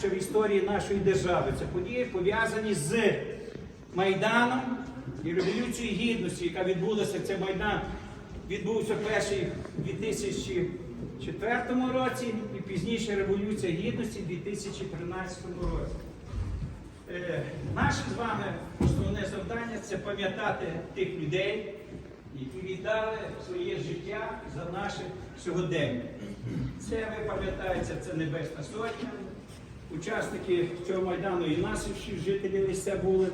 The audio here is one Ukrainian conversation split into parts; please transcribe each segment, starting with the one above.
найважливіше в історії нашої держави. Це події пов'язані з Майданом і Революцією Гідності, яка відбулася. Це Майдан відбувся перший у 2004 році і пізніше Революція Гідності у 2013 році. Е, Наше з вами основне завдання це пам'ятати тих людей, які віддали своє життя за наше сьогодення. Це ви пам'ятаєте, це Небесна Сотня. Учасники цього майдану і наші жителі місця були.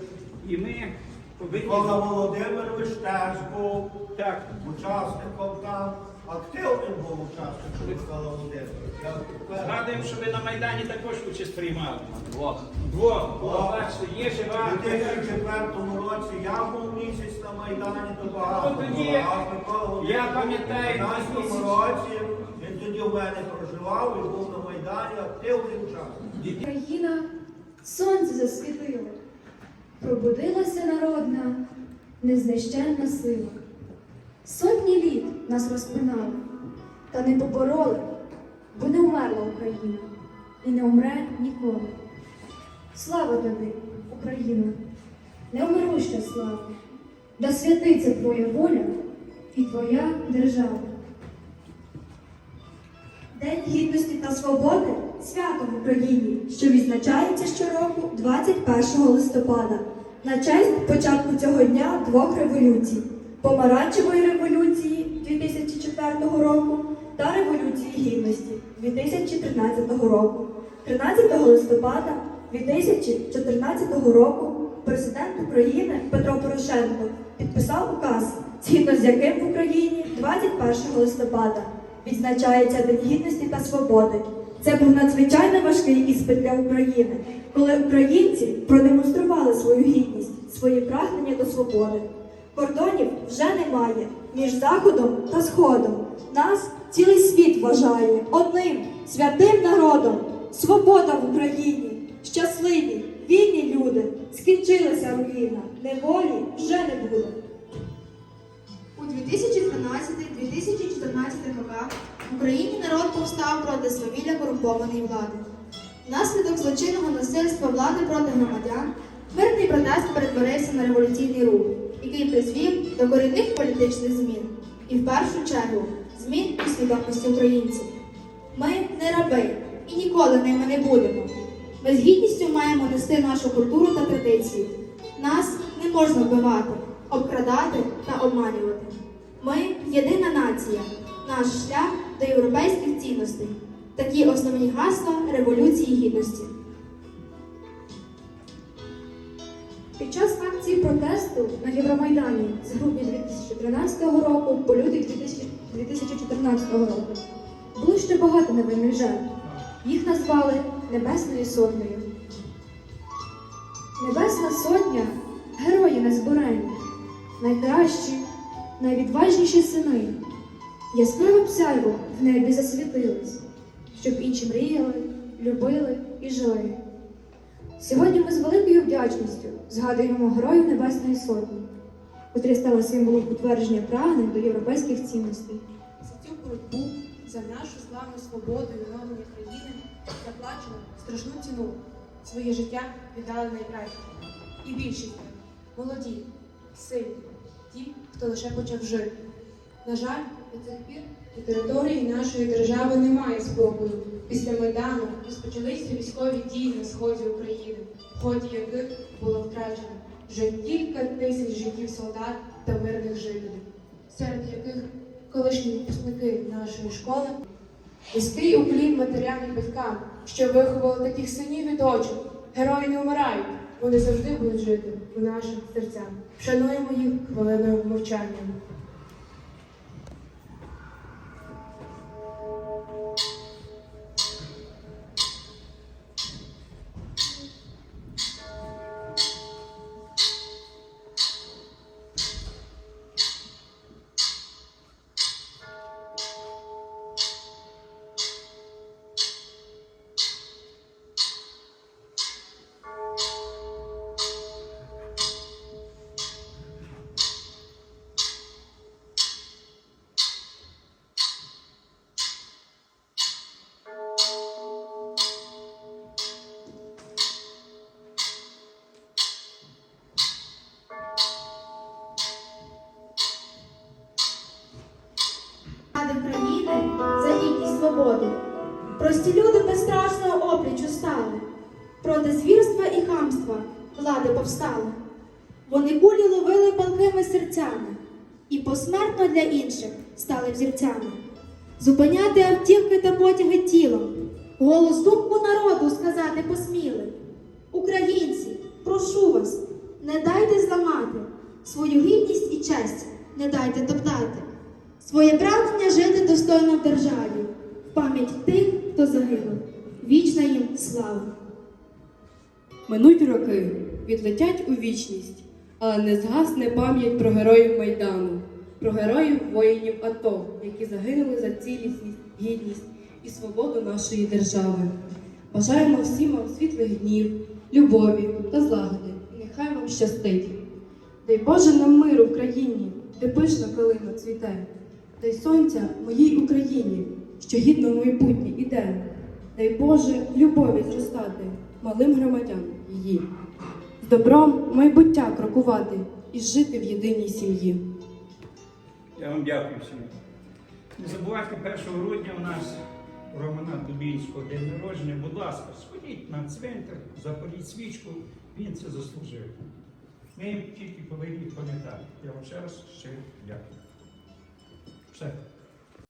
І ми повинні Микола Володимирович теж був так. учасником там. Активним був учасником Микола Володимирович. Згадуємо, що ви на Майдані також участь приймали. Двох. Двох. Бачите, є жива. У 2004 році я був місяць на Майдані, то багато. Ну, тоді. А я пам'ятаю, у 15 місяць. році він тоді в мене проживав і був на Майдані активним учасником. Україна сонце засвітило, пробудилася народна, незнищенна сила. Сотні літ нас розпинали, та не побороли, бо не вмерла Україна і не умре ніколи. Слава тобі, Україна, неумируща слава, да святиться Твоя воля і Твоя держава. День гідності та свободи свято в Україні, що відзначається щороку 21 листопада на честь початку цього дня двох революцій помаранчевої революції 2004 року та Революції Гідності 2013 року. 13 листопада 2014 року президент України Петро Порошенко підписав указ, згідно з яким в Україні 21 листопада відзначається День гідності та свободи. Це був надзвичайно важкий іспит для України, коли українці продемонстрували свою гідність, свої прагнення до свободи. Кордонів вже немає між Заходом та Сходом. Нас цілий світ вважає одним святим народом. Свобода в Україні, щасливі, вільні люди. Скінчилася руїна, неволі вже не буде. Роках в Україні народ повстав проти свавілля корумпованої влади. Внаслідок злочинного насильства влади проти громадян мирний протест перетворився на революційний рух, який призвів до корінних політичних змін. І в першу чергу змін у свідомості українців. Ми не раби і ніколи ними не будемо. Ми з гідністю маємо нести нашу культуру та традиції. Нас не можна вбивати, обкрадати та обманювати. Ми єдина нація, наш шлях до європейських цінностей. Такі основні гасла Революції Гідності. Під час акції протесту на Євромайдані з грудня 2013 року по лютий 2014 року було ще багато невинних жертв. Їх назвали Небесною Сотнею. Небесна Сотня герої незборені, найкращі, найвідважніші сини. Яскраве псайво в небі засвітилось, щоб інші мріяли, любили і жили. Сьогодні ми з великою вдячністю згадуємо героїв Небесної Сотні, котрі стали символом утвердження прагнень до європейських цінностей. За цю боротьбу, за нашу славну свободу і відновлення країни заплачено страшну ціну. Своє життя віддали найкраще. І більшість молоді, сильні, ті, хто лише почав жити. На жаль, до цих пір на території нашої держави немає спокою. Після Майдану розпочалися військові дії на сході України, в ході яких було втрачено вже кілька тисяч життів солдат та мирних жителів, серед яких колишні випускники нашої школи. Низький уклін матерям батькам, що виховали таких синів і дочок. Герої не вмирають, вони завжди будуть жити у наших серцях. Вшануємо їх хвилиною мовчання. Проти звірства і хамства влади повстали. Вони кулі ловили палкими серцями і посмертно для інших стали взірцями. Зупиняти автівки та потяги тілом, голос думку народу сказати посміли. Українці, прошу вас, не дайте зламати свою гідність і честь, не дайте топтати. Своє прагнення жити достойно в державі, в пам'ять тих, хто загинув. Вічна їм слава! Минуть роки, відлетять у вічність, але не згасне пам'ять про героїв Майдану, про героїв воїнів АТО, які загинули за цілісність, гідність і свободу нашої держави. Бажаємо всім вам світлих днів, любові та злагоди. І нехай вам щастить. Дай Боже нам миру в країні, де пишна калина цвіте. Дай сонця моїй Україні, що гідно майбутнє іде. Дай Боже любові зростати малим громадян її. З добром майбуття крокувати і жити в єдиній сім'ї. Я вам дякую всім. Не забувайте 1 грудня у нас у Романа Дубінського день народження. Будь ласка, сходіть на цвинтар, запаліть свічку, він це заслужив. Ми їм тільки повинні пам'ятати. Я вам ще раз ще дякую. Все.